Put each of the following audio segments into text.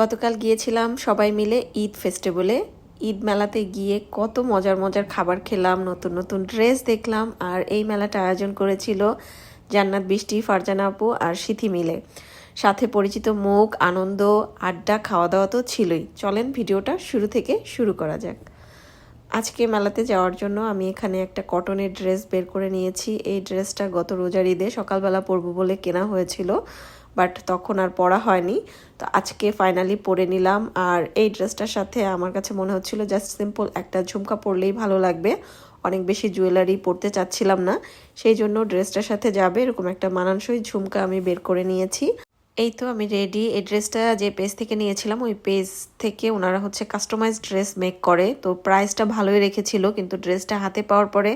গতকাল গিয়েছিলাম সবাই মিলে ঈদ ফেস্টিভ্যালে। ঈদ মেলাতে গিয়ে কত মজার মজার খাবার খেলাম, নতুন নতুন ড্রেস দেখলাম আর এই মেলাটা আয়োজন করেছিল জান্নাত বৃষ্টি, ফারজানা আপু আর সিথি মিলে। সাথে পরিচিত মুখ, আনন্দ, আড্ডা খাওয়া দাওয়া তো ছিলই। চলেন ভিডিওটা শুরু থেকে শুরু করা যাক। আজকে মেলাতে যাওয়ার জন্য আমি এখানে একটা কটনের ড্রেস বের করে নিয়েছি। এই ড্রেসটা গত রোজার ঈদে সকালবেলা পরবো বলে কেনা হয়েছিল। বাট তখন আর পরা হয়নি। তো আজকে ফাইনালি পরে নিলাম। আর এই ড্রেসটার সাথে আমার কাছে মনে হচ্ছিল জাস্ট সিম্পল একটা ঝুমকা পরলেই ভালো লাগবে। অনেক বেশি জুয়েলারি পরতে চাচ্ছিলাম না। সেই জন্য ড্রেসটার সাথে যাবে এরকম একটা মানানসই ঝুমকা আমি বের করে নিয়েছি। এই তো আমি রেডি এই ড্রেসটা যে পেজ থেকে নিয়েছিলাম, ওই পেজ থেকে ওনারা হচ্ছে কাস্টমাইজ ড্রেস মেক করে। তো প্রাইসটা ভালোই রেখেছিল, কিন্তু ড্রেসটা হাতে পাওয়ার পরে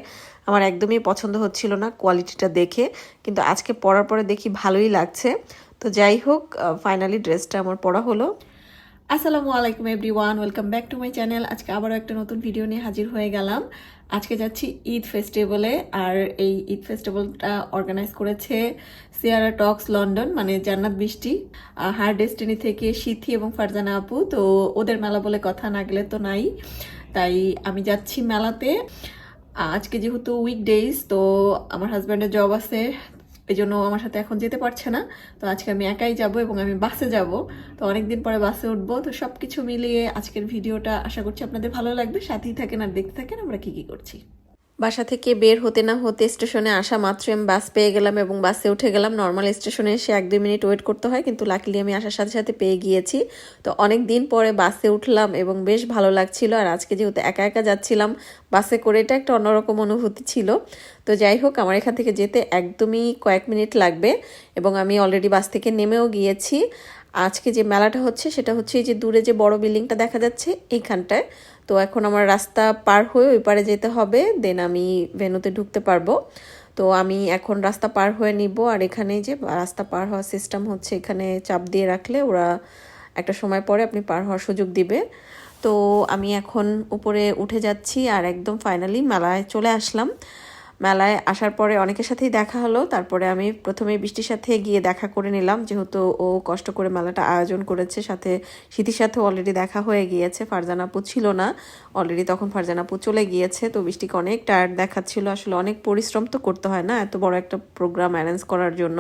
আমার একদমই পছন্দ হচ্ছিল না কোয়ালিটিটা দেখে। কিন্তু আজকে পরার পরে দেখি ভালোই লাগছে। তো যাই হোক ফাইনালি ড্রেসটা আমার পরা হলো। আসসালামু আলাইকুম everyone welcome back to my channel আজকে আবারও একটা নতুন ভিডিও নিয়ে হাজির হয়ে গেলাম। আজকে যাচ্ছি ঈদ ফেস্টিভ্যালে আর এই ঈদ ফেস্টিভ্যালটা অর্গানাইজ করেছে সিয়ারা টক্স লন্ডন মানে জান্নাত বৃষ্টি। হার ডেস্টিনি থেকে সিথি এবং ফারজানা আপু, তো ওদের মেলা বলে কথা না গেলে তো নাই। তাই আমি যাচ্ছি মেলাতে। আজকে যেহেতু উইকডেজ তো আমার হাজব্যান্ডের জব আছে এই জন্য আমার সাথে এখন যেতে পারছে না। তো আজকে আমি একাই যাব এবং আমি বাসে যাব। তো অনেকদিন পরে বাসে উঠবো। তো সব কিছু মিলিয়ে আজকের ভিডিওটা আশা করছি আপনাদের ভালো লাগবে। সাথেই থাকেন আর দেখতে থাকেন আমরা কী কী করছি। বাসা থেকে বের হতে না হতে স্টেশনে আসা মাত্রই আমি বাস পেয়ে গেলাম এবং বাসে উঠে গেলাম। নর্মাল স্টেশনে এসে এক দুই মিনিট ওয়েট করতে হয়, কিন্তু লাকিলি আমি আসার সাথে সাথে পেয়ে গিয়েছি। তো অনেক দিন পরে বাসে উঠলাম এবং বেশ ভালো লাগছিল। আর আজকে যেহেতু একা একা যাচ্ছিলাম, বাসে করে এটা একটা অন্যরকম অনুভূতি ছিল। তো যাই হোক, আমার এখান থেকে যেতে একদমই কয়েক মিনিট লাগবে এবং আমি অলরেডি বাস থেকে নেমেও গিয়েছি। আজকে যে মেলাটা হচ্ছে, সেটা হচ্ছে এই যে দূরে যে বড় বিল্ডিংটা দেখা যাচ্ছে, এইখানটায়। তো এখন আমার রাস্তা পার হয়ে ওই পারে যেতে হবে দেন আমি ভেনুতে ঢুকতে পারব। তো আমি এখন রাস্তা পার হয়ে নিব, আর এখানে যে রাস্তা পার হওয়ার সিস্টেম হচ্ছে এখানে চাপ দিয়ে রাখলে ওরা একটা সময় পরে আপনি পার হওয়ার সুযোগ দিবে। তো আমি এখন উপরে উঠে যাচ্ছি, আর একদম ফাইনালি মেলায় চলে আসলাম। মেলায় আসার পরে অনেকের সাথেই দেখা হলো। তারপরে আমি প্রথমে বৃষ্টির সাথে গিয়ে দেখা করে নিলাম। যেহেতু ও কষ্ট করে মেলাটা আয়োজন করেছে, সাথে স্মৃতির সাথেও অলরেডি দেখা হয়ে গিয়েছে। ফারজানাপু ছিল না। অলরেডি তখন ফারজানাপু চলে গিয়েছে। তো বৃষ্টিকে অনেক টায়ার্ড দেখাচ্ছিল। আসলে অনেক পরিশ্রম তো করতে হয় না, এত বড় একটা প্রোগ্রাম অ্যারেঞ্জ করার জন্য।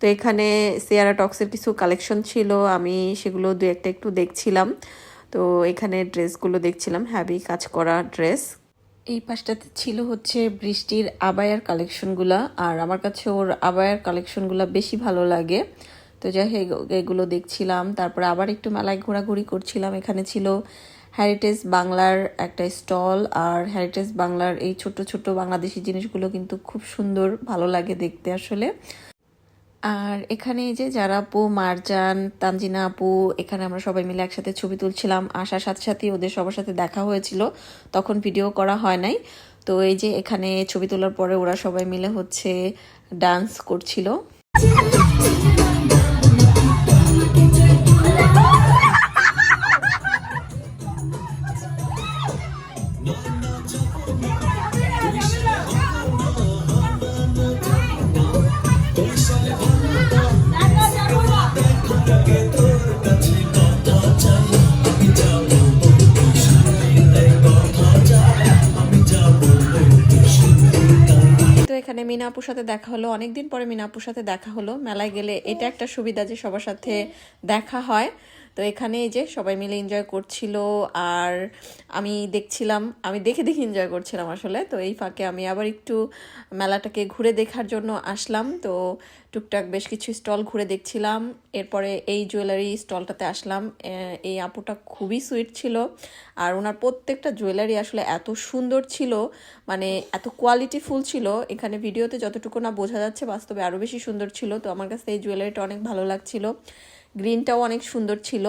তো এখানে সিয়ারা টক্সের কিছু কালেকশন ছিল। আমি সেগুলো দু একটা একটু দেখছিলাম। তো এখানে ড্রেসগুলো দেখছিলাম। হ্যাভি কাজ করা ড্রেস এই পাশটাতে ছিল হচ্ছে বৃষ্টির আবায়ার কালেকশনগুলা, আর আমার কাছে ওর আবায়ার কালেকশনগুলা বেশি ভালো লাগে। তো যাই এগুলো দেখছিলাম। তারপরে আবার একটু মেলায় ঘোরাঘুরি করছিলাম। এখানে ছিল হ্যারিটেজ বাংলার একটা স্টল, আর হ্যারিটেজ বাংলার এই ছোট ছোট বাংলাদেশি জিনিসগুলো কিন্তু খুব সুন্দর, ভালো লাগে দেখতে আসলে। আর এখানে এই যে যারা আপু, মারজান, তানজিনা আপু, এখানে আমরা সবাই মিলে একসাথে ছবি তুলছিলাম। আসার সাথে সাথে ওদের সবার সাথে দেখা হয়েছিল। তখন ভিডিও করা হয় নাই। তো এই যে এখানে ছবি তোলার পরে ওরা সবাই মিলে হচ্ছে ডান্স করছিল। এখানে মিনা আপুর সাথে দেখা হলো, অনেকদিন পরে মিনা আপুর সাথে দেখা হলো। মেলায় গেলে এটা একটা সুবিধা যে সবার সাথে দেখা হয়। তো এখানে যে সবাই মিলে এনজয় করছিল আর আমি দেখছিলাম, আমি দেখে দেখে এনজয় করছিলাম আসলে। তো এই ফাঁকে আমি আবার একটু মেলাটাকে ঘুরে দেখার জন্য আসলাম। তো টুকটাক বেশ কিছু স্টল ঘুরে দেখছিলাম। এরপরে এই জুয়েলারি স্টলটাতে আসলাম। এই আপুটা খুবই সুইট ছিল। আর ওনার প্রত্যেকটা জুয়েলারি আসলে এত সুন্দর ছিল মানে এত কোয়ালিটিফুল ছিল। এখানে ভিডিওতে যতটুকু না বোঝা যাচ্ছে, বাস্তবে আরও বেশি সুন্দর ছিল। তো আমার কাছে এই জুয়েলারিটা অনেক ভালো লাগছিল। গ্রিনটাও অনেক সুন্দর ছিল।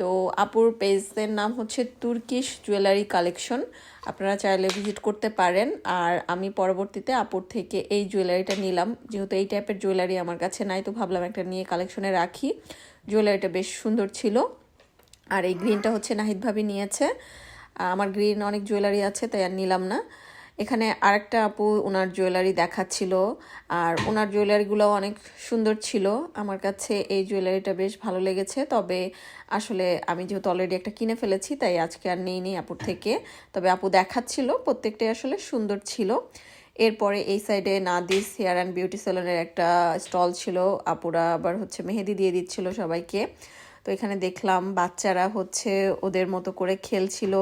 তো আপুর পেজের নাম হচ্ছে তুর্কিশ জুয়েলারি কালেকশন। আপনারা চাইলে ভিজিট করতে পারেন। আর আমি পরবর্তীতে আপুর থেকে এই জুয়েলারিটা নিলাম। যেহেতু এই টাইপের জুয়েলারি আমার কাছে নাই, তো ভাবলাম একটা নিয়ে কালেকশনে রাখি। জুয়েলারিটা বেশ সুন্দর ছিল। আর এই গ্রিনটা হচ্ছে নাহিদ ভাবি নিয়েছে। আমার গ্রিন অনেক জুয়েলারি আছে, তাই আর নিলাম না। এখানে আরেকটা আপু ওনার জুয়েলারি দেখাচ্ছিল। আর ওনার জুয়েলারিগুলোও অনেক সুন্দর ছিল। আমার কাছে এই জুয়েলারিটা বেশ ভালো লেগেছে। তবে আসলে আমি যেহেতু অলরেডি একটা কিনে ফেলেছি, তাই আজকে আর নেই নেই আপুর থেকে। তবে আপু দেখাচ্ছিল, প্রত্যেকটাই আসলে সুন্দর ছিল। এরপরে এই সাইডে নাদিস হেয়ার অ্যান্ড বিউটি সেলুনের একটা স্টল ছিল। আপুরা আবার হচ্ছে মেহেদি দিয়ে দিচ্ছিল সবাইকে। তো এখানে দেখলাম বাচ্চারা হচ্ছে ওদের মতো করে খেলছিল।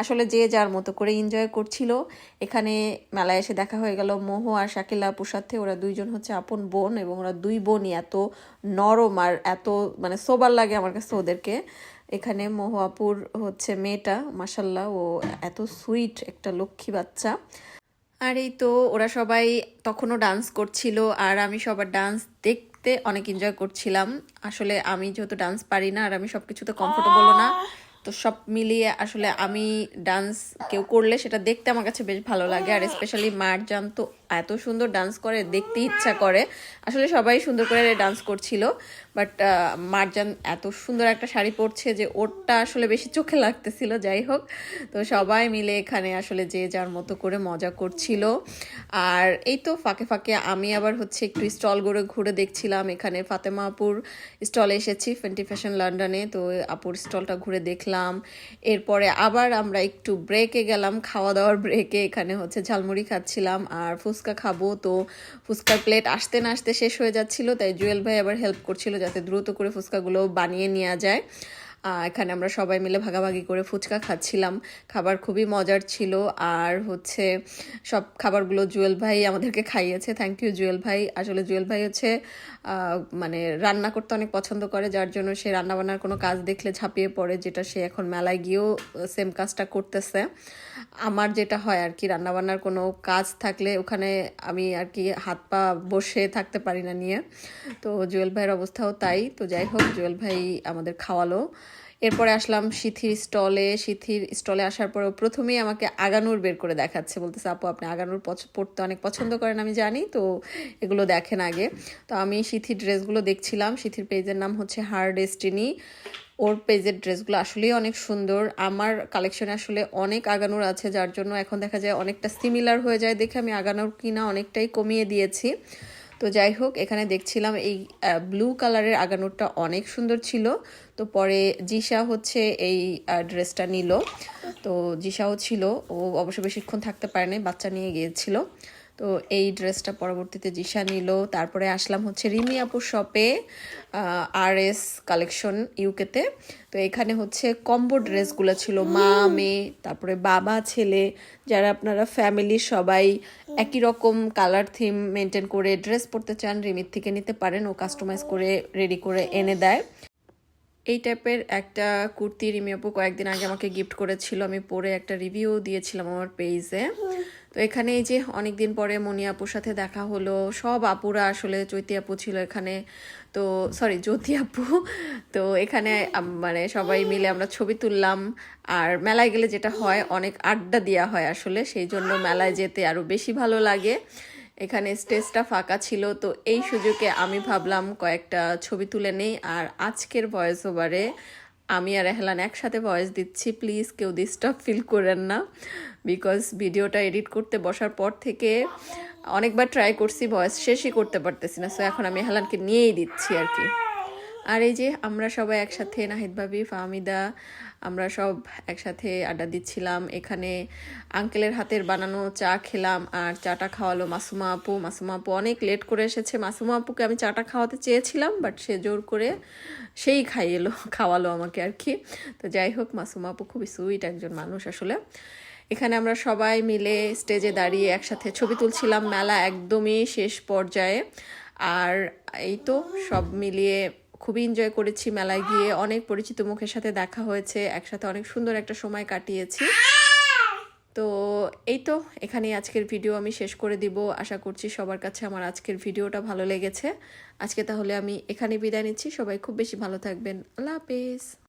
আসলে যে যার মতো করে এনজয় করছিল। এখানে মেলায় এসে দেখা হয়ে গেল মোহ আর শাকিলা আপুর ওরা দুইজন হচ্ছে আপন বোন এবং ওরা দুই বোনই এত নরম আর এত মানে সোবার লাগে আমার কাছে ওদেরকে। এখানে মহুয়াপুর হচ্ছে মেয়েটা মাসাল্লাহ ও এত সুইট একটা লক্ষ্মী বাচ্চা। আর এই তো ওরা সবাই তখনও ডান্স করছিল। আর আমি সবার ডান্স দেখতে অনেক এনজয় করছিলাম। আসলে আমি যেহেতু ডান্স পারি না, আর আমি সব কিছুতে কমফোর্টেবল না, তো সব মিলিয়ে আসলে আমি ডান্স কেউ করলে সেটা দেখতে আমার কাছে বেশ ভালো লাগে, আর স্পেশালি মারজান, তো এত সুন্দর ডান্স করে, দেখতে ইচ্ছা করে। আসলে সবাই সুন্দর করে ডান্স করছিল বাট মারজান এত সুন্দর একটা শাড়ি পরছে যে ওরটা আসলে বেশি চোখে লাগতেছিল, যাই হোক। তো সবাই মিলে এখানে আসলে যে যার মতো করে মজা করছিল। আর এই তো ফাঁকে ফাঁকে আমি আবার হচ্ছে একটু স্টল করে ঘুরে দেখছিলাম। এখানে ফাতেমা আপুর স্টলে এসেছি ফেন্টি ফ্যাশন লন্ডনে তো আপুর স্টলটা ঘুরে দেখলাম। এরপরে আবার আমরা একটু ব্রেকে গেলাম খাওয়া দাওয়ার ব্রেকে এখানে হচ্ছে ঝালমুড়ি খাচ্ছিলাম আর ফুচকা খাব, তো ফুচকার প্লেট আসতে না আসতে শেষ হয়ে যাচ্ছিল, তাই জুয়েল ভাই আবার হেল্প করছিল যাতে দ্রুত করে ফুচকাগুলো বানিয়ে নেওয়া যায়। এখানে আমরা সবাই মিলে ভাগাভাগি করে ফুচকা খাচ্ছিলাম। খাবার খুবই মজার ছিল। আর হচ্ছে সব খাবারগুলো জুয়েল ভাই আমাদেরকে খাইয়েছে। থ্যাংক ইউ জুয়েল ভাই। আসলে জুয়েল ভাই হচ্ছে মানে রান্না করতে অনেক পছন্দ করে, যার জন্য সে রান্নাবান্নার কোনো কাজ দেখলে ঝাঁপিয়ে পড়ে, যেটা সে এখন মেলায় গিয়েও সেম কাজটা করতেছে। আমার যেটা হয় আর কি, রান্নাবান্নার কোনো কাজ থাকলে ওখানে আমি আর কি হাত পা বসে থাকতে পারি না নিয়ে। তো জুয়েল ভাইয়ের অবস্থাও তাই। তো যাই হোক, জুয়েল ভাই আমাদের খাওয়ালো। এরপরে আসলাম সিথির স্টলে। সিথির স্টলে আসার পরে প্রথমেই আমাকে আগানুর বের করে দেখাচ্ছে। বলতেছে, আপু, আপনি আগানুর পড়তে অনেক পছন্দ করেন, আমি জানি, তো এগুলো দেখেন আগে। তো আমি সিথির ড্রেসগুলো দেখছিলাম। সিথির পেজের নাম হচ্ছে হার ডেস্টিনি। ওর পেজের ড্রেসগুলো আসলেই অনেক সুন্দর। আমার কালেকশনে আসলে অনেক আগানোর আছে, যার জন্য এখন দেখা যায় অনেকটা সিমিলার হয়ে যায়। দেখে আমি আগানোর কিনা অনেকটাই কমিয়ে দিয়েছি। তো যাই হোক, এখানে দেখছিলাম এই ব্লু কালারের আগানোরটা অনেক সুন্দর ছিল। তো পরে জিসা হচ্ছে এই ড্রেসটা নিল। তো জিসাও ছিল। ও অবশ্য বেশিক্ষণ থাকতে পারেনি, বাচ্চা নিয়ে গিয়েছিল। তো এই ড্রেসটা পরবর্তীতে জিশা নিল। তারপরে আসলাম হচ্ছে রিমি আপুর শপে আর এস কালেকশন ইউকেতে তো। এখানে হচ্ছে কম্বো ড্রেসগুলো ছিল, মা, মেয়ে, তারপরে বাবা, ছেলে, যারা আপনারা ফ্যামিলির সবাই একই রকম কালার থিম মেনটেন করে ড্রেস পরতে চান, রিমির থেকে নিতে পারেন। ও কাস্টমাইজ করে রেডি করে এনে দেয়। এই টাইপের একটা কুর্তি রিমি আপু কয়েকদিন আগে আমাকে গিফট করেছিল। আমি পরে একটা রিভিউ দিয়েছিলাম আমার পেজে তো এখানে এই যে অনেক দিন পরে মনি আপুর সাথে দেখা হলো, সব আপুরা আসলে চৈতি আপু ছিল এখানে। তো সরি জ্যোতি আপু। তো এখানে মানে সবাই মিলে আমরা ছবি তুললাম। আর মেলায় গেলে যেটা হয়, অনেক আড্ডা দেওয়া হয় আসলে, সেই জন্য মেলায় যেতে আরও বেশি ভালো লাগে। এখানে স্টেজটা ফাঁকা ছিল, তো এই সুযোগে আমি ভাবলাম কয়েকটা ছবি তুলে নেই। আর আজকের ভয়েস ওভারে আমি আর এহলান একসাথে ভয়েস দিচ্ছি প্লিজ কেউ ডিস্টার্ব ফিল করেন না বিকজ ভিডিওটা এডিট করতে বসার পর থেকে অনেকবার ট্রাই করছি ভয়েস শেষই করতে পারতেছি না সো এখন আমি এহলানকে নিয়েই দিচ্ছি আর কি। আর এই যে আমরা সবাই একসাথে, নাহিদ ভাবি, ফাহমিদা, আমরা সব একসাথে আড্ডা দিচ্ছিলাম। এখানে আঙ্কেলের হাতের বানানো চা খেলাম আর চাটা খাওয়ালো মাসুমা আপু। মাসুমা আপু অনেক লেট করে এসেছে। মাসুমা আপুকে আমি চাটা খাওয়াতে চেয়েছিলাম বাট সে জোর করে সেই খাইয়েলো, খাওয়ালো আমাকে আর কি। তো যাই হোক, মাসুমা আপু খুবই সুইট একজন মানুষ আসলে। এখানে আমরা সবাই মিলে স্টেজে দাঁড়িয়ে একসাথে ছবি তুলছিলাম। মেলা একদমই শেষ পর্যায়ে। আর এই তো সব মিলিয়ে খুবই এনজয় করেছি মেলায় গিয়ে। অনেক পরিচিত মুখের সাথে দেখা হয়েছে, একসাথে অনেক সুন্দর একটা সময় কাটিয়েছি। তো এই তো, এখানেই আজকের ভিডিও আমি শেষ করে দিব। আশা করছি সবার কাছে আমার আজকের ভিডিওটা ভালো লেগেছে। আজকে তাহলে আমি এখানে বিদায় নিচ্ছি। সবাই খুব বেশি ভালো থাকবেন। আল্লাহ হাফেজ।